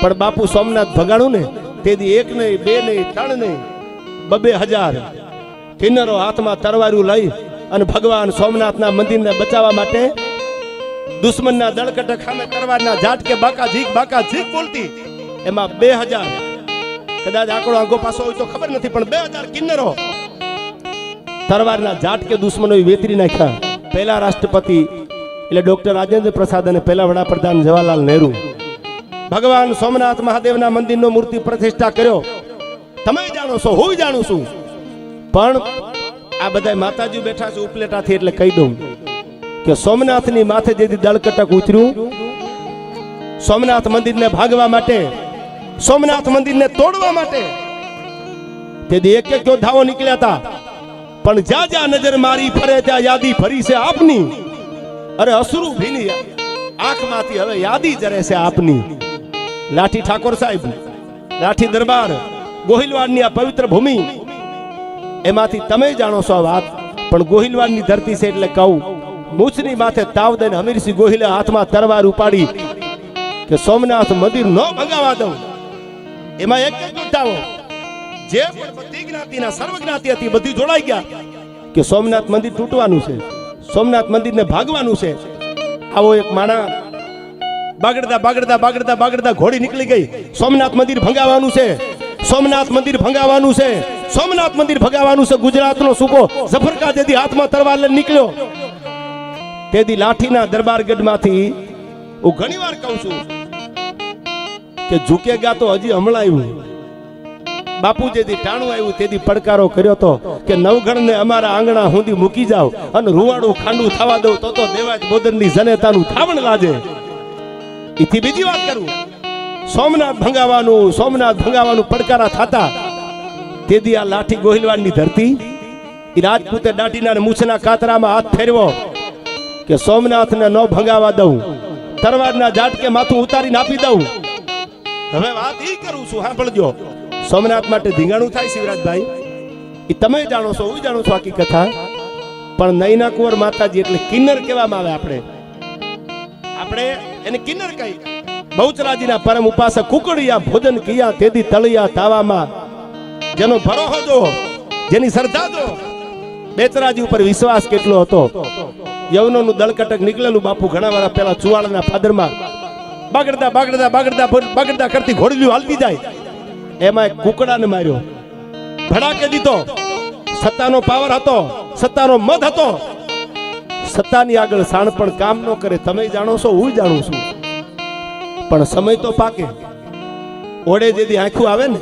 પણ બાપુ સોમનાથ ભગાડું ને, તેથી એક નહીં, બે નહીં, ત્રણ નહીં, બબે હજાર. કિન્નરો હાથમાં તરવારું લઈ અને ભગવાન સોમનાથના મંદિરને બચાવવા માટે દુશ્મનના દળકટ ખામે તરવારના ઝાટકે બાકા ઝીક બાકા ઝીક બોલતી. એમાં બે હજાર. કદાચ આંકડો આંગો પાસો હોય તો ખબર નથી, પણ બે હજાર કિન્નરો. તરવારના ઝાટકે દુશ્મનો વેતરી નાખ્યા. પહેલા રાષ્ટ્રપતિ, એટલે ડોક્ટર રાજેન્દ્ર પ્રસાદ અને પહેલા વડાપ્રધાન જવાહરલાલ નહેરુ. ભગવાન સોમનાથ મહાદેવના મંદિરનો મૂર્તિ પ્રતિષ્ઠા કર્યો. તમે જાણો છો, હું જાણું છું. પણ આ બધા માતાજી બેઠા છે ઉપલેટાથી એટલે કહી દઉં કે સોમનાથની માથે જેથી દળકટક ઉતર્યું, સોમનાથ મંદિરને ભાગવા માટે, સોમનાથ મંદિરને તોડવા માટે તેથી એક એક યોદ્ધાઓ નીકળ્યા હતા. પણ જ્યાં જ્યાં નજર મારી ફરે, ત્યાં યાદી ફરી છે આપની. અરે અસુરુ ભીની આંખમાંથી હવે યાદી જરે છે આપની. લાઠી ઠાકોર સાહેબ, લાઠી દરબાર, ગોહિલવાડની આ પવિત્ર ભૂમિ. એમાંથી તમે જાણો છો વાત, પણ ગોહિલવાડની ધરતી છે એટલે કહું, મૂછની માથે તાવ દઈને હમીરસિંહ ગોહિલે હાથમાં તરવાર ઉપાડી કે સોમનાથ મંદિર ન ભગાવા દઉં. એમાં એક જ મુદ્દાઓ જે જ્ઞાતિના સર્વ જ્ઞાતિ હતી, બધી જોડાઈ ગયા કે સોમનાથ મંદિર તૂટવાનું છે, સોમનાથ મંદિરને ભાગવાનું છે. આવો એક માણા બાગડતા બાગડતા બાગડતા બાગડતા ઘોડી નીકળી ગઈ. સોમનાથ મંદિર ભંગાવાનું છે. સોમનાથ મંદિર ભંગાવાનું છે. સોમનાથ મંદિર ભગાવાનું છે. ગુજરાતનો સૂકો ઝફરકા તેથી હાથમાં તરવાર લઈને નીકળ્યો. તેથી લાઠીના દરબારગઢમાંથી હું ઘણી વાર કહું છું કે ઝુકેગા તો હજી હમણાં આવ્યું. બાપુ જેથી ટાણું આવ્યું, તેથી પડકારો કર્યો તો કે નવગણને અમારા આંગણા હુંદી મૂકી જાવ અને રૂવાડું ખાંડું થવા દઉં તો તો દેવાજ બોદરની જનેતાનું થાવણ લાજે. એથી બીજી વાત કરું. સોમનાથ ભંગાવાનું સોમનાથ ભંગાવાનું પડકારા થતા તેથી આ લાઠી ગોહિલવાડની ધરતી એ રાજપૂતે દાટીના મૂછના કાતરામાં હાથ ફેરવો કે સોમનાથને ન ભંગાવા દઉં, તરવારના જાટકે માથું ઉતારીને આપી દઉં. હવે વાત ઈ કરું છું, સાંભળજો. સોમનાથ માટે ધીંગાણું થાય શિવરાજભાઈ. એ તમે જાણો છો, હું જાણું છું આખી કથા. પણ નૈના કુંવર માતાજી એટલે કિન્નર કહેવામાં આવે આપણે. આપણે એને કિન્નર કહી બહુચરાજીના પરમ ઉપાસક કુકડિયા, ભોજન કિયા, તેદી તળિયા, તાવામાં જેનો ભરોહો જો, જેની શ્રદ્ધા જો, બેચરાજી ઉપર વિશ્વાસ કેટલો હતો? યવનોનું દળકટક નીકળેલું બાપુ ઘણા વાર પેલા ચુવાળાના ફાદરમાં. બાગડતા બાગડતા બાગડતા બગડતા કરતી ઘોડલીઓ હાલતી જાય. એમાં કુકડાને માર્યો. ભડાકે દીધો. સત્તાનો પાવર હતો, સત્તાનો મત હતો. સત્તાની આગળ સાણ પણ કામ ન કરે. તમે જાણો છો, હું જાણું છું. પણ સમય તો પાકે. ઓડે જેથી આંખું આવે ને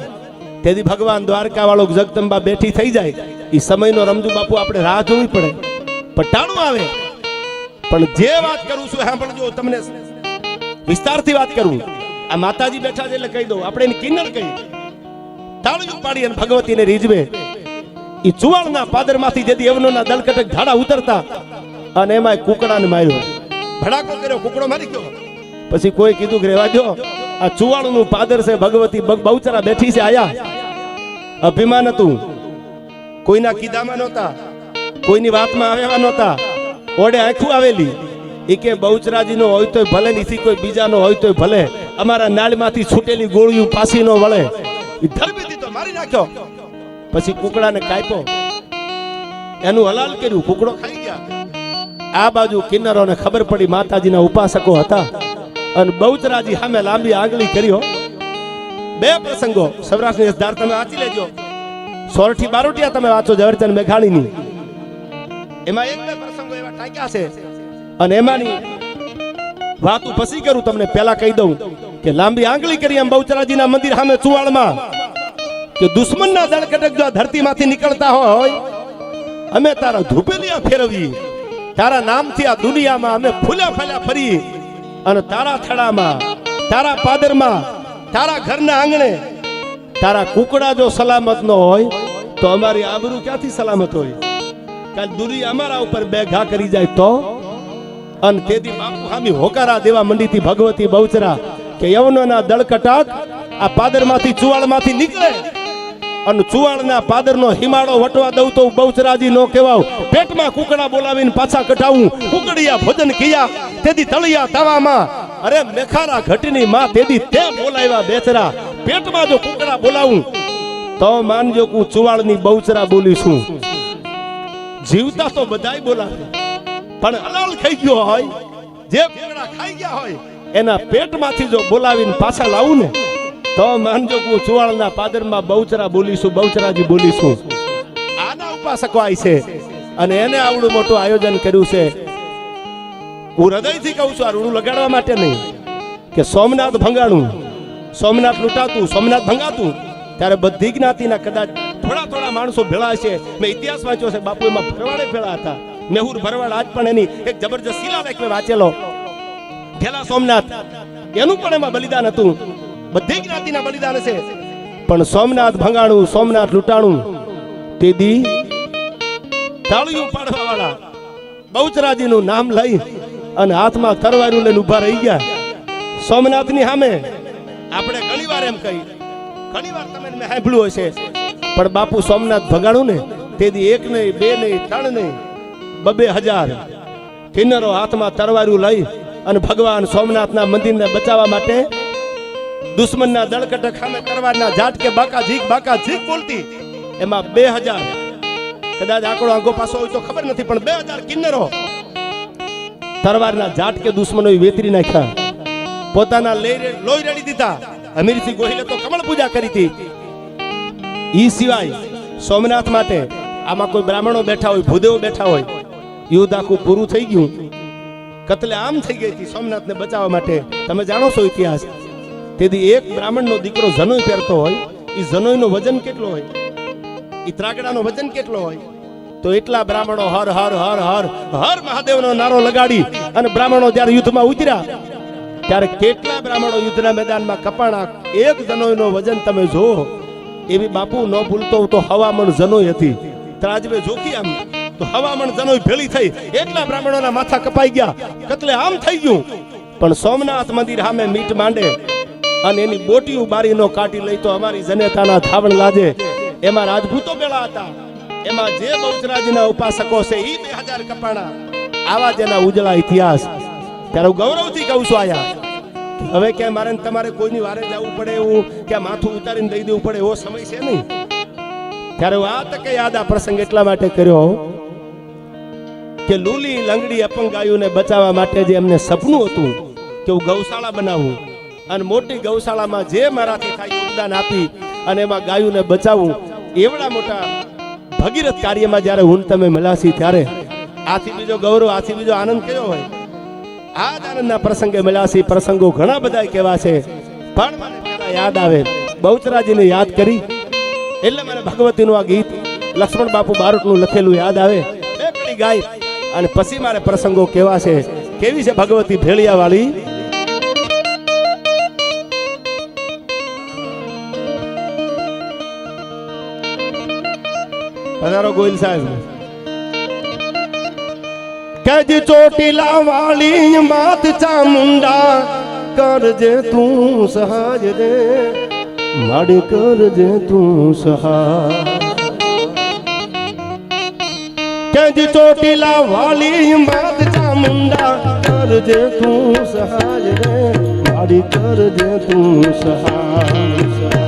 તેથી ભગવાન દ્વારકા વાળો જગદંબા બેઠી થઈ જાય. એ સમયનો રમજુ બાપુ આપણે રાહ જોવી પડે. પટાણું આવે. પણ જે વાત કરું છું, સાંભળજો, તમને વિસ્તારથી વાત કરું. આ માતાજી બેઠા છે એટલે કહી દઉં. આપણે એની કિન્નર કહી તાળીઓ પાડી અને ભગવતીને રીઝવે. એ ચુવાણના પાદરમાંથી જેથી એવનોના દલકટક ધાડા ઉતરતા અને એમાં કુકડાને માર્યો. ભડાકો કર્યો કુકડો મારી ગયો. પછી કોઈ કીધું કે રેવા દો આ ચુવાણનું પાદર છે ભગવતી બહુચરા બેઠી છે આયા. અભિમાન હતું. કોઈના કીધામાં નહોતા. કોઈની વાતમાં આવ્યા નહોતા. ઓડે આંખું આવેલી. એ કે બહુચરાજીનો હોય તોય ભલે નીથી કોઈ બીજાનો હોય તોય ભલે. અમારા નાળમાંથી છૂટેલી ગોળીઓ પાસી નો વળે. ધરબી દીધો મારી નાખ્યો. પછી કુકડાને કાપ્યો. એનું હલાલ કર્યું કુકડો ખાઈ આ બાજુ કિન્નરોને ખબર પડી માતાજીના ઉપાસકો હતા. અને બહુચરાજી સામે લાંબી આંગળી કર્યો બે પ્રસંગો સૌરાષ્ટ્રની તમે વાંચી લેજો. સોરઠી બારોટિયા તમે વાંચો ઝવેરચંદ મેઘાણીની. એમાં એક બે પ્રસંગો એવા ટાંક્યા છે. અને એમાંની વાતું પછી કરું, તમને પહેલા કહી દઉં કે લાંબી આંગળી કરી એમ બહુચરાજીના મંદિર સામે ચુવાડમાં કે દુશ્મનના દળકટક જો ધરતીમાંથી નીકળતા હોય, અમે તારા ધૂપેલિયા ફેરવી તારા નામથી આ દુનિયામાં અમે ફૂલ્યા ફાલ્યા ફરી. અને તારા થડામાં, તારા પાદરમાં, તારા ઘરના આંગણે, તારા કુકડા જો સલામત ન હોય, તો અમારી આબરૂ ક્યાંથી સલામત હોય? કાલ દુનિયા અમારા ઉપર બે ઘા કરી જાય તો? અને તેથી બાપુ હામી હોકારા દેવા મંડીથી ભગવતી બહુચરા કે યવનોના દળકટાક આ પાદરમાંથી ચુવાડમાંથી નીકળે. અને ચુવાડના પાદરનો હિમાળો વટવા દઉં તો બહુચરાજી નો કહેવાવ પેટમાં કુકડા બોલાવીને પાછા કઢાવું. કુકડિયા ભજન કિયા તેથી તળિયા તાવામાં. અરે મેખારા ઘટની માં તેથી તે બોલાવ્યા બેચરા. પેટમાં જો કુકડા બોલાવું, તો માનજો હું ચુવાળની બહુચરા બોલીશું જીવતા તો બધાય બોલાવે. પણ અલાલ થઈ ગયો હોય, જે કુકડા ખાઈ ગયા હોય, એના પેટમાંથી જો બોલાવીને પાછા લાવું ને તો માનજો હું ચુવાળના પાદરમાં બહુચરા બોલીશું, બહુચરાજી બોલીશું. આના ઉપાસકો આય છે. અને એને આવડું મોટું આયોજન કર્યું છે. હું હૃદયથી કહું છું, આ રૂડું લગાડવા માટે નહીં, કે સોમનાથ ભંગાણું, સોમનાથ લૂંટાતું, સોમનાથ ભંગાતું, ત્યારે બધી જ્ઞાતિના કદાચ થોડા થોડા માણસો ભેળા છે મેં ઇતિહાસ વાંચ્યો છે, બાપુ એમાં ભરવાડે ભેળા હતા. મેહુર ભરવાડ આજ પણ એની એક જબરજસ્ત શિલાલેખ મેં વાંચેલો. ભેલા સોમનાથ. એનું પણ એમાં બલિદાન હતું. બધી જ્ઞાતિના બલિદાન છે પણ સોમનાથ ભંગાણું, સોમનાથ લૂંટાણું, તે દી તાળીઓ પાડવા બહુચરાજીનું નામ લઈ અને હાથમાં તરવારું લઈને ઊભા રહી ગયા. સોમનાથની સામે આપણે ઘણીવાર એમ કહી, ઘણીવાર તમે મેં હશે, પણ બાપુ સોમનાથ ભગાડું ને તેથી એક નહીં, બે નહીં, ત્રણ નહીં, બબે હજાર કિન્નરો હાથમાં તરવારું લઈ અને ભગવાન સોમનાથના મંદિરને બચાવવા માટે દુશ્મનના દળકટ ખામે કરવાના ઝાટકે બાકા ઝીક બાકા ઝીક બોલતી. એમાં બે હજાર. કદાચ આંકડો આંગો પાસો હોય તો ખબર નથી, પણ બે હજાર કિન્નરો. તરવારના ઝાટકે દુશ્મનો વેતરી નાખ્યા. પોતાના લોહી રેડી દીધા. અમીરસિંહ ગોહિલે તો કમળ પૂજા કરી હતી. ઈ સિવાય સોમનાથ માટે આમાં કોઈ બ્રાહ્મણો બેઠા હોય, ભૂદેવો બેઠા હોય યુદ્ધ આખું પૂરું થઈ ગયું. કતલે આમ થઈ ગઈ હતી સોમનાથને બચાવવા માટે. તમે જાણો છો ઇતિહાસ. તેથી એક બ્રાહ્મણનો દીકરો જનોય પહેરતો હોય એ જનોયનું વજન કેટલો હોય? એ ત્રાગડાનો વજન કેટલો હોય? તો એટલા બ્રાહ્મણો હર હર હર હર હર મહાદેવનો નારો લગાડી અને બ્રાહ્મણો જ્યારે યુદ્ધમાં ઉતર્યા, ત્યારે કેટલા બ્રાહ્મણો યુદ્ધના મેદાનમાં કપાણા, એક જનોયનો વજન તમે જો એવી બાપુ ન ભૂલતો તો હવામણ જનોય હતી. ત્રાજવે જોખી આમ, તો હવામણ જનોય ભેળી થઈ. એટલા બ્રાહ્મણોના માથા કપાઈ ગયા. કતલે આમ થઈ ગયું. પણ સોમનાથ મંદિર સામે મીટ માંડે અને એની બોટીઓ બારી નો કાઢી લઈ તો અમારી જનેતાના થાવણ લાજે. એમાં રાજપૂતો બેળા હતા. એમાં જે બહુચરાજીના ઉપાસકો છે એ બે હજાર કપાણા. આવા જેના ઉજળા ઇતિહાસ. ત્યારે હું ગૌરવથી કહું છું આયા. હવે કે મારે તમારે કોઈની વારે જવું પડે એવું? કે માથું ઉતારીને દઈ દેવું પડે એવો સમય છે નહીં? ત્યારે આ તકે યાદ આ પ્રસંગ એટલા માટે કર્યો કે લૂલી લંગડી અપંગાયુને બચાવવા માટે જે એમને સપનું હતું કે હું ગૌશાળા બનાવું. અને મોટી ગૌશાળામાં જે મારાથી થાય યોગદાન આપી અને એમાં ગાયોને બચાવું, એવડા મોટા ભગીરથ કાર્યમાં જ્યારે હું તમે મળ્યાસી ત્યારે આથી બીજો ગૌરવ, આથી બીજો આનંદ કયો હોય? આ જ આનંદના પ્રસંગે મળ્યાસી પ્રસંગો ઘણા બધા કેવા છે. પણ મને યાદ આવે. બહુચરાજીને યાદ કરી. એટલે મને ભગવતીનું આ ગીત લક્ષ્મણ બાપુ બારોટનું લખેલું યાદ આવે. બે ગાય. અને પછી મારે પ્રસંગો કેવા છે? કેવી છે ભગવતી ભેળિયા વાળી પધારો ગોયલ સાહેબ. કેજ ચોટીલા વાળી માત ચામુંડા કરજે તું સહાજ રે. માડી કરજે તું સહાય. કેજ ચોટીલા વાલી માત ચામુંડા કરજે તું સહાય રે. મારી કરજે તું સહાય.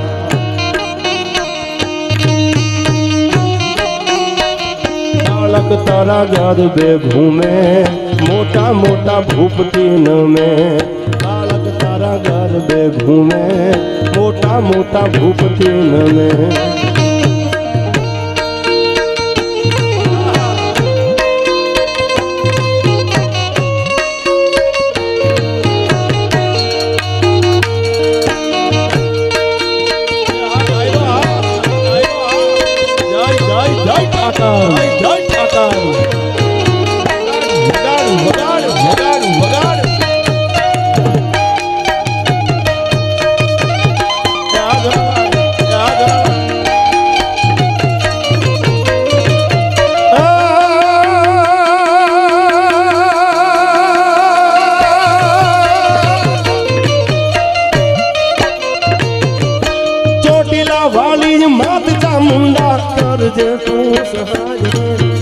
બાળક તારા ઘર બે ઘૂમે મોટા મોટા ભૂપતી નમે. બાળક તારા ઘર બે ઘૂમે મોટા મોટા ભૂપતી નમે. વાલી માત ચામુંડા કરજે તું સહાય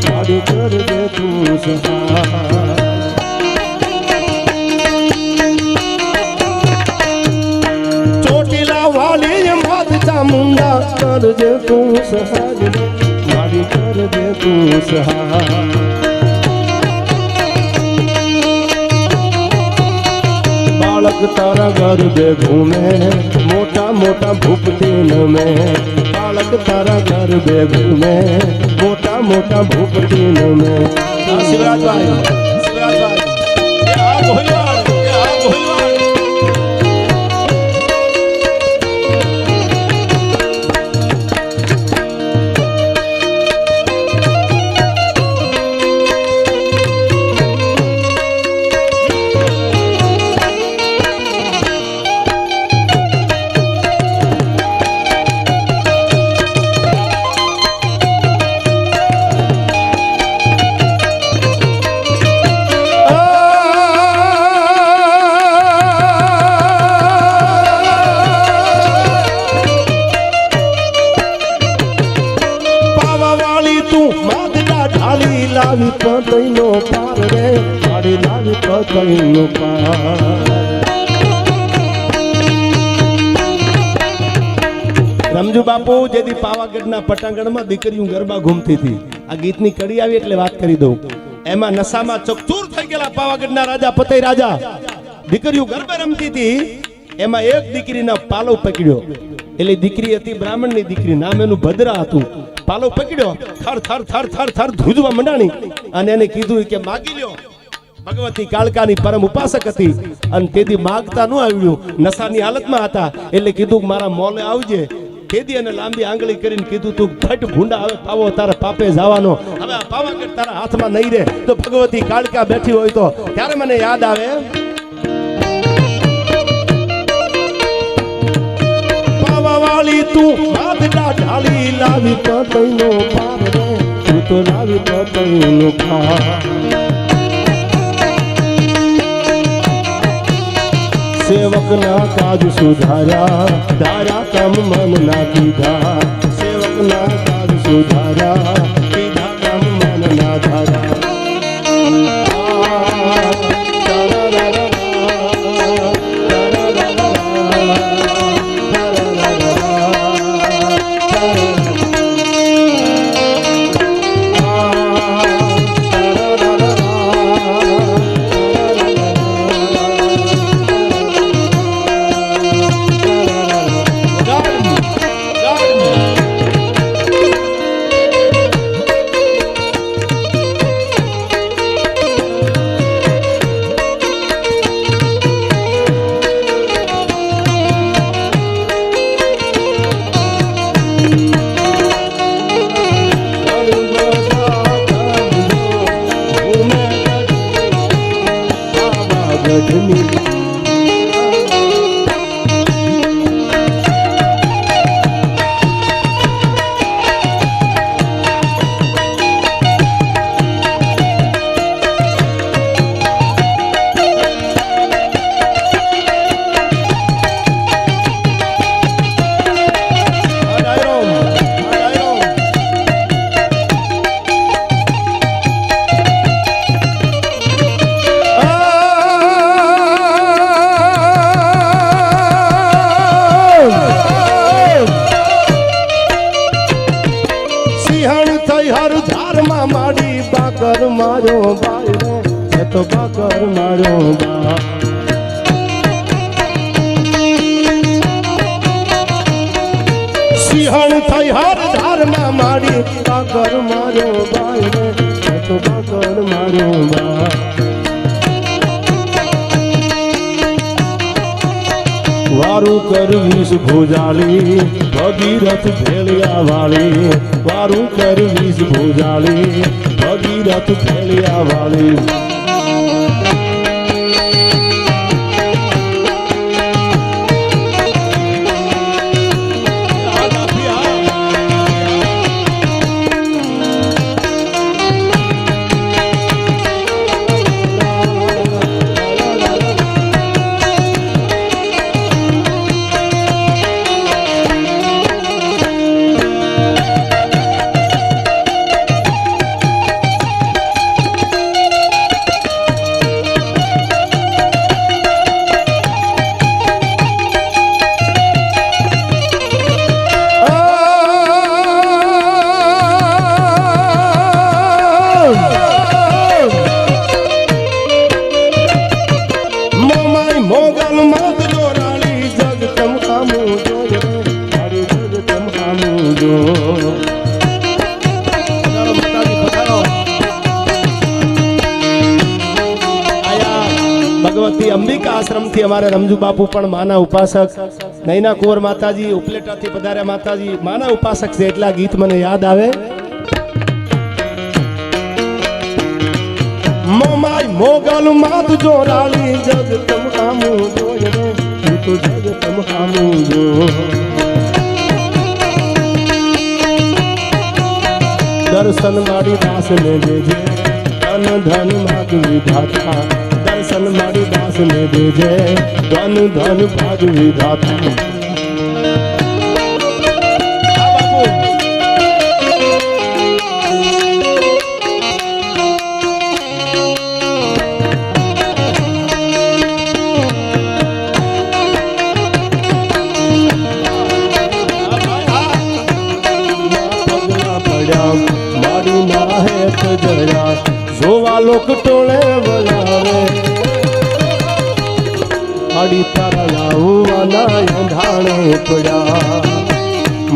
મારી કરજે તું સહાય. ચોટીલા વાલી માત ચામુંડા કરજે તું સહાય મારી કરજે તું સહાય. બાળક તારા ગર્ભે ઘૂમે મોટા મોટા ભૂપતી નમે બાળક તારા ગર્ભે ઘૂમે મોટા મોટા ભૂપતી નમે. શિવરાજભાઈ શિવરાજભાઈ રમજુ બાપુ જેથી પાવાગઢના પટાંગણમાં દીકરીઓ ગરબા ઘૂમતી હતી. આ ગીતની કડી આવી એટલે વાત કરી દઉં. એમાં નશામાં ચકચૂર થઈ ગયેલા પાવાગઢના રાજા, પતઈ રાજા. દીકરીઓ ગરબે રમતી હતી. એમાં એક દીકરીના પાલવ પકડ્યો. એટલે દીકરી હતી બ્રાહ્મણની દીકરી, નામ એનું ભદ્રા હતું. પાલવ પકડ્યો, થર થર થર થર થર ધૂજવા મંડાણી. અને એને કીધું કે, માગી લ્યો. ભગવતી કાળકાની પરમ ઉપાસક હતી. અને તેથી માગતા ન આવ્યું. નશાની હાલતમાં હતા. એટલે કીધું મારા મોલે આવજે. કેદી અને લાંબી આંગળી કરીને કીધું તું ફટ ભૂંડા હવે પાવો તારા પાપે જવાનો. હવે આ પાવાગઢ તારા હાથમાં નહીં રહે. તો ભગવતી કાળકા બેઠી હોય તો ત્યારે મને યાદ આવે. પાવાવાળી તું માથડા ઢાળી લાવી પતંગનો પાર તું તો લાવી પતંગનો પાર સેવકના કાજ સુધાર્યા ધારા તમ મન ના કીધા સેવકના કાજ સુધાર્યા મારો ભાઈ એ તો બાકર મારો બા. સિંહણ થઈ હર ધારમાં મારી બાકર મારો ભાઈ એ તો બાકર મારો બા. વારું કરવીશ ભોજાલી, ભગીરથ ભેળિયા વાળી. વારું કરવીશ ભોજાળી ભગીરથ ભેળિયા વાળી. આશ્રમથી અમારે રમજુ બાપુ પણ માના ઉપાસક, નૈના કુંવર માતાજી, ઉપલેટાથી પધાર્યા માતાજી, માના ઉપાસક છે એટલા ગીત મને યાદ આવે. મોમાય મોગલ માત જોરાળી જગ તમ કામું જોયો તો જગ તમ કામું જો. દર્શન મારી દાસ ને જે, ધન ધન ભાગ વિધાતા દર્શન મારી દાસ ને દેજે, ધન ધન ભાગ વિધાતા. મારી ના હેત જયા જોવા લોક માડી તારા આવુવાના અંધાણે પડ્યા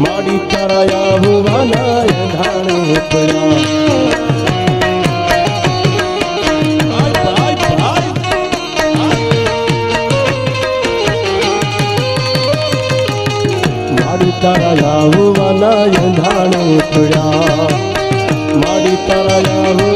મારી તારા આવુવાના અંધાણે પડ્યા ભાઈ, ભાઈ, ભાઈ. માડી તારા આવુવાના અંધાણે પડ્યા મારી તારા પડ્યા